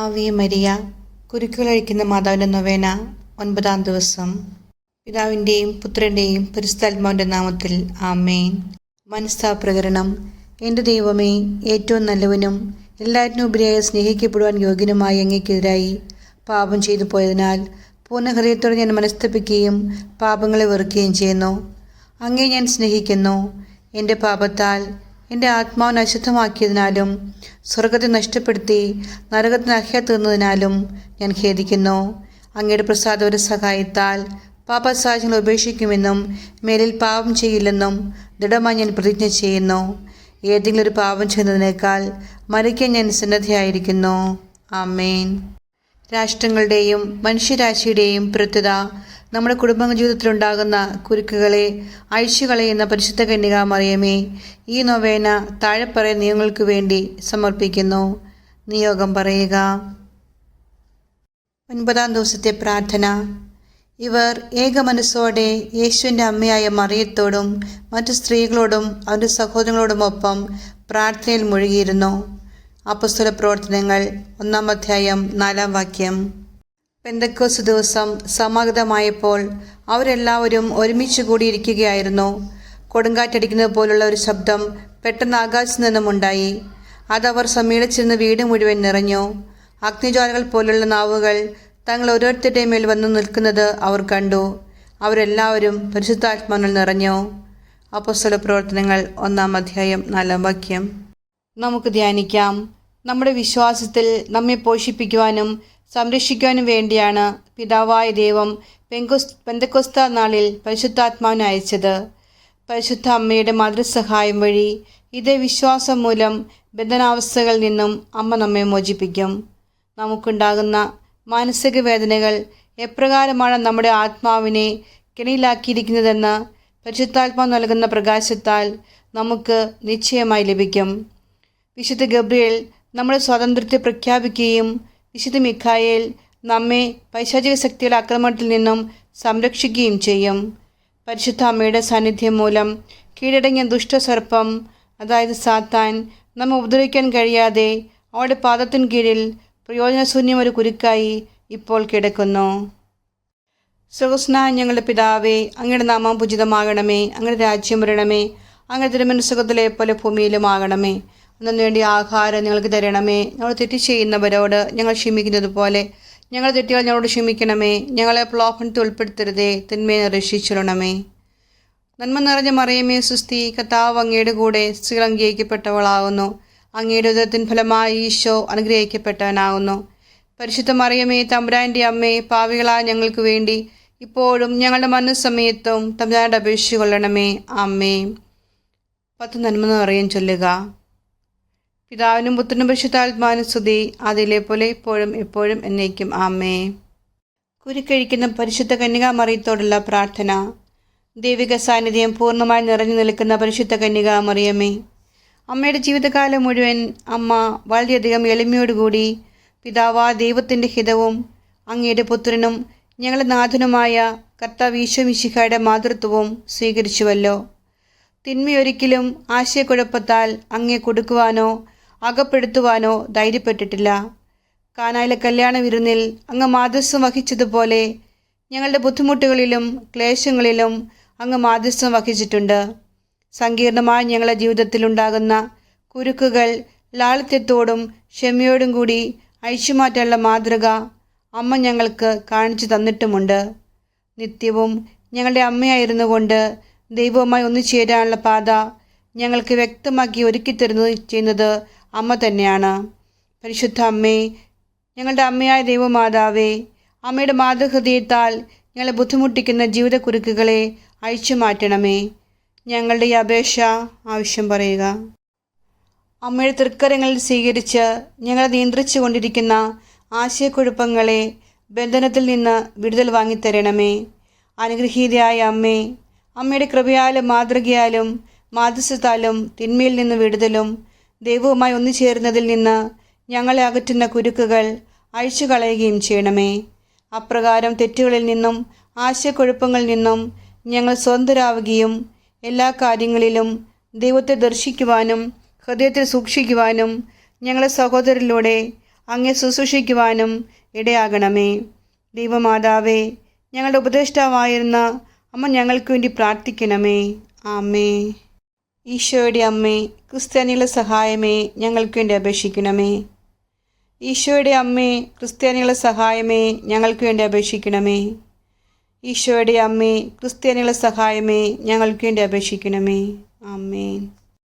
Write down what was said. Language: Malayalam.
ആവി മരിയ കുരുക്കുകളഴിക്കുന്ന മാതാവിന്റെ നൊവേന ഒൻപതാം ദിവസം. പിതാവിന്റെയും പുത്രന്റെയും പരിസ്ഥാത്മാവിന്റെ നാമത്തിൽ ആമേൻ. മനസ്താപ്രകരണം എന്റെ ദൈവമേ ഏറ്റവും നല്ലവനും എല്ലാറ്റിനും ഉപരിയായി സ്നേഹിക്കപ്പെടുവാൻ യോഗ്യനുമായ അങ്ങേക്കെതിരായി പാപം ചെയ്തു പോയതിനാൽ പൂർണ ഹൃദയത്തോടെ ഞാൻ മനസ്തപിക്കുകയും പാപങ്ങളെ വെറുക്കുകയും ചെയ്യുന്നു. അങ്ങേ ഞാൻ സ്നേഹിക്കുന്നു. എന്റെ പാപത്താൽ എന്റെ ആത്മാവിനെ അശുദ്ധമാക്കിയതിനാലും സ്വർഗത്തെ നഷ്ടപ്പെടുത്തി നരകത്തിന് അഹ്യ തീർന്നതിനാലും ഞാൻ ഖേദിക്കുന്നു. അങ്ങയുടെ പ്രസാദവര സഹായത്താൽ പാപസാഹചര്യങ്ങൾ ഉപേക്ഷിക്കുമെന്നും മേലിൽ പാപം ചെയ്യില്ലെന്നും ദൃഢമായി ഞാൻ പ്രതിജ്ഞ ചെയ്യുന്നു. ഏതെങ്കിലും ഒരു പാപം ചെയ്യുന്നതിനേക്കാൾ മരിക്കാൻ ഞാൻ സന്നദ്ധയായിരിക്കുന്നു. ആമേൻ. രാഷ്ട്രങ്ങളുടെയും മനുഷ്യരാശിയുടെയും പ്രത്യുത നമ്മുടെ കുടുംബ ജീവിതത്തിലുണ്ടാകുന്ന കുരുക്കുകളെ അഴിച്ചുകളയുന്ന പരിശുദ്ധ കന്യക മറിയമേ ഈ നൊവേന താഴെ പറയുന്ന നിയമങ്ങൾക്ക് വേണ്ടി സമർപ്പിക്കുന്നു. നിയോഗം പറയുക. ഒൻപതാം ദിവസത്തെ പ്രാർത്ഥന. ഇവർ ഏക മനസ്സോടെ യേശുവിന്റെ അമ്മയായ മറിയത്തോടും മറ്റു സ്ത്രീകളോടും അവന്റെ സഹോദരങ്ങളോടുമൊപ്പം പ്രാർത്ഥനയിൽ മുഴുകിയിരുന്നു. അപ്പസ്തുല പ്രവർത്തനങ്ങൾ ഒന്നാം അധ്യായം നാലാം വാക്യം. പെന്തക്കോസ് ദിവസം സമാഗതമായപ്പോൾ അവരെല്ലാവരും ഒരുമിച്ച് കൂടിയിരിക്കുകയായിരുന്നു. കൊടുങ്കാറ്റടിക്കുന്നത് പോലുള്ള ഒരു ശബ്ദം പെട്ടെന്ന് ആകാശത്തു നിന്നും ഉണ്ടായി. അതവർ സമ്മേളിച്ചിരുന്ന വീട് മുഴുവൻ നിറഞ്ഞു. അഗ്നിജ്വാലകൾ പോലുള്ള നാവുകൾ തങ്ങൾ ഓരോരുത്തരുടെയും മേൽ വന്നു നിൽക്കുന്നത് അവർ കണ്ടു. അവരെല്ലാവരും പരിശുദ്ധാത്മാവിൽ നിറഞ്ഞു. അപ്പസ്തല പ്രവർത്തനങ്ങൾ ഒന്നാം അധ്യായം നാലാം വാക്യം. നമുക്ക് ധ്യാനിക്കാം. നമ്മുടെ വിശ്വാസത്തിൽ നമ്മെ പോഷിപ്പിക്കുവാനും സംരക്ഷിക്കുവാനും വേണ്ടിയാണ് പിതാവായ ദൈവം പെങ്കുസ് പെന്തക്കുസ്ത നാളിൽ പരിശുദ്ധാത്മാവിനെ അയച്ചത്. പരിശുദ്ധ അമ്മയുടെ മാതൃസഹായം വഴി ഇതേ വിശ്വാസം മൂലം ബന്ധനാവസ്ഥകളിൽ നിന്നും അമ്മ നമ്മെ മോചിപ്പിക്കും. നമുക്കുണ്ടാകുന്ന മാനസിക വേദനകൾ എപ്രകാരമാണ് നമ്മുടെ ആത്മാവിനെ കെണിയിലാക്കിയിരിക്കുന്നതെന്ന് പരിശുദ്ധാത്മാവ് നൽകുന്ന പ്രകാശത്താൽ നമുക്ക് നിശ്ചയമായി ലഭിക്കും. വിശുദ്ധ ഗബ്രിയേൽ നമ്മുടെ സ്വാതന്ത്ര്യത്തെ പ്രഖ്യാപിക്കുകയും വിശുദ്ധ മിഖായേൽ നമ്മെ പൈശാചിക ശക്തിയുടെ ആക്രമണത്തിൽ നിന്നും സംരക്ഷിക്കുകയും ചെയ്യും. പരിശുദ്ധ അമ്മയുടെ സാന്നിധ്യം മൂലം കീഴടങ്ങിയ ദുഷ്ടസർപ്പം അതായത് സാത്താൻ നമ്മെ ഉപദ്രവിക്കാൻ കഴിയാതെ അവളുടെ പാദത്തിൻ കീഴിൽ പ്രയോജനശൂന്യം ഒരു കുരുക്കായി ഇപ്പോൾ കിടക്കുന്നു. സുഹസ്ന ഞങ്ങളുടെ പിതാവേ അങ്ങയുടെ നാമം പൂജിതമാകണമേ അങ്ങയുടെ രാജ്യം വരണമേ അങ്ങയുടെ തിരുമനസുഖത്തിലെ പോലെ ഭൂമിയിലുമാകണമേ. അന്നു വേണ്ടി ആഹാരം നിങ്ങൾക്ക് തരണമേ. ഞങ്ങൾ തെറ്റ് ചെയ്യുന്നവരോട് ഞങ്ങൾ ക്ഷമിക്കുന്നത് പോലെ ഞങ്ങൾ തെറ്റുകൾ ഞങ്ങളോട് ക്ഷമിക്കണമേ. ഞങ്ങളെ പ്ലോഫണത്തിൽ ഉൾപ്പെടുത്തരുതേ. തിന്മയെ രക്ഷിച്ചിരണമേ നന്മ നിറഞ്ഞ മറിയമേ സുസ്തി കത്താവ് അങ്ങയുടെ കൂടെ സ്ത്രീകൾ അംഗീകരിക്കപ്പെട്ടവളാകുന്നു അങ്ങയുടെ ഉദരത്തിൻ ഫലമായി ഈശോ അനുഗ്രഹിക്കപ്പെട്ടവനാകുന്നു. പരിശുദ്ധ മറിയമേ തമ്പുരാന്റെ അമ്മേ പാവികളായ ഞങ്ങൾക്ക് വേണ്ടി ഇപ്പോഴും ഞങ്ങളുടെ മനസ്സമയത്തും തമ്പുരാന്റെ അപേക്ഷിച്ചു കൊള്ളണമേ അമ്മേ പത്ത് നന്മ നിറയും ചൊല്ലുക. പിതാവിനും പുത്രനും പരിശുദ്ധാത്മാവിനും സ്തുതി. അതിലെ പോലെ ഇപ്പോഴും എപ്പോഴും എന്നേക്കും. ആമേ കുരുക്കഴിക്കുന്ന പരിശുദ്ധ കന്യക മറിയത്തോടുള്ള പ്രാർത്ഥന. ദൈവിക സാന്നിധ്യം പൂർണമായി നിറഞ്ഞു നിൽക്കുന്ന പരിശുദ്ധ കന്യക മറിയമ്മേ അമ്മയുടെ ജീവിതകാലം മുഴുവൻ അമ്മ വളരെയധികം എളിമയോടുകൂടി പിതാവാ ദൈവത്തിന്റെ ഹിതവും അങ്ങയുടെ പുത്രനും ഞങ്ങളുടെ നാഥനുമായ കർത്താവ് ഈശോമിശിഖയുടെ മാതൃത്വവും സ്വീകരിച്ചുവല്ലോ. തിന്മയൊരിക്കലും ആശയക്കുഴപ്പത്താൽ അങ്ങേ കൊടുക്കുവാനോ അകപ്പെടുത്തുവാനോ ധൈര്യപ്പെട്ടിട്ടില്ല. കാനായിലെ കല്യാണ വിരുന്നിൽ അങ്ങ് മാധ്യസ്ഥം വഹിച്ചതുപോലെ ഞങ്ങളുടെ ബുദ്ധിമുട്ടുകളിലും ക്ലേശങ്ങളിലും അങ്ങ് മാധ്യസ്ഥം വഹിച്ചിട്ടുണ്ട്. സങ്കീർണമായ ഞങ്ങളുടെ ജീവിതത്തിലുണ്ടാകുന്ന കുരുക്കുകൾ ലാളിത്യത്തോടും ക്ഷമയോടും കൂടി അഴിച്ചുമാറ്റാനുള്ള മാതൃക അമ്മ ഞങ്ങൾക്ക് കാണിച്ചു തന്നിട്ടുമുണ്ട്. നിത്യവും ഞങ്ങളുടെ അമ്മയായിരുന്നു കൊണ്ട് ദൈവവുമായി ഒന്നു ചേരാനുള്ള പാത ഞങ്ങൾക്ക് വ്യക്തമാക്കി ഒരുക്കിത്തരുന്നത് ചെയ്യുന്നത് അമ്മ തന്നെയാണ്. പരിശുദ്ധ അമ്മേ ഞങ്ങളുടെ അമ്മയായ ദൈവമാതാവേ അമ്മയുടെ മാതൃഹൃദയത്താൽ ഞങ്ങളെ ബുദ്ധിമുട്ടിക്കുന്ന ജീവിതക്കുരുക്കുകളെ അഴിച്ചു മാറ്റണമേ. ഞങ്ങളുടെ ഈ അപേക്ഷ ആവശ്യം പറയുക. അമ്മയുടെ തൃക്കരങ്ങളിൽ സ്വീകരിച്ച് ഞങ്ങളെ നിയന്ത്രിച്ചു കൊണ്ടിരിക്കുന്ന ആശയക്കുഴപ്പങ്ങളെ ബന്ധനത്തിൽ നിന്ന് വിടുതൽ വാങ്ങിത്തരണമേ. അനുഗ്രഹീതയായ അമ്മേ അമ്മയുടെ കൃപയാലും മാതൃകയാലും മാതൃസ്വത്താലും തിന്മയിൽ നിന്ന് വിടുതലും ദൈവവുമായി ഒന്നു ചേരുന്നതിൽ നിന്ന് ഞങ്ങളെ അകറ്റുന്ന കുരുക്കുകൾ അഴിച്ചു കളയുകയും ചെയ്യണമേ. അപ്രകാരം തെറ്റുകളിൽ നിന്നും ആശയക്കുഴപ്പങ്ങളിൽ നിന്നും ഞങ്ങൾ സ്വതന്ത്രരാവുകയും എല്ലാ കാര്യങ്ങളിലും ദൈവത്തെ ദർശിക്കുവാനും ഹൃദയത്തിൽ സൂക്ഷിക്കുവാനും ഞങ്ങളെ സഹോദരരിലൂടെ അങ്ങെ ശുശ്രൂഷിക്കുവാനും ഇടയാകണമേ. ദൈവമാതാവേ ഞങ്ങളുടെ ഉപദേഷ്ടാവായിരുന്ന അമ്മ ഞങ്ങൾക്ക് വേണ്ടി പ്രാർത്ഥിക്കണമേ. ആമേ ഈശോയുടെ അമ്മേ ക്രിസ്ത്യാനികളുടെ സഹായമേ ഞങ്ങൾക്ക് വേണ്ടി അപേക്ഷിക്കണമേ. ഈശോയുടെ അമ്മേ ക്രിസ്ത്യാനികളുടെ സഹായമേ ഞങ്ങൾക്ക് വേണ്ടി അപേക്ഷിക്കണമേ. ഈശോയുടെ അമ്മേ ക്രിസ്ത്യാനികളുടെ സഹായമേ ഞങ്ങൾക്ക് വേണ്ടി അപേക്ഷിക്കണമേ. ആമേൻ.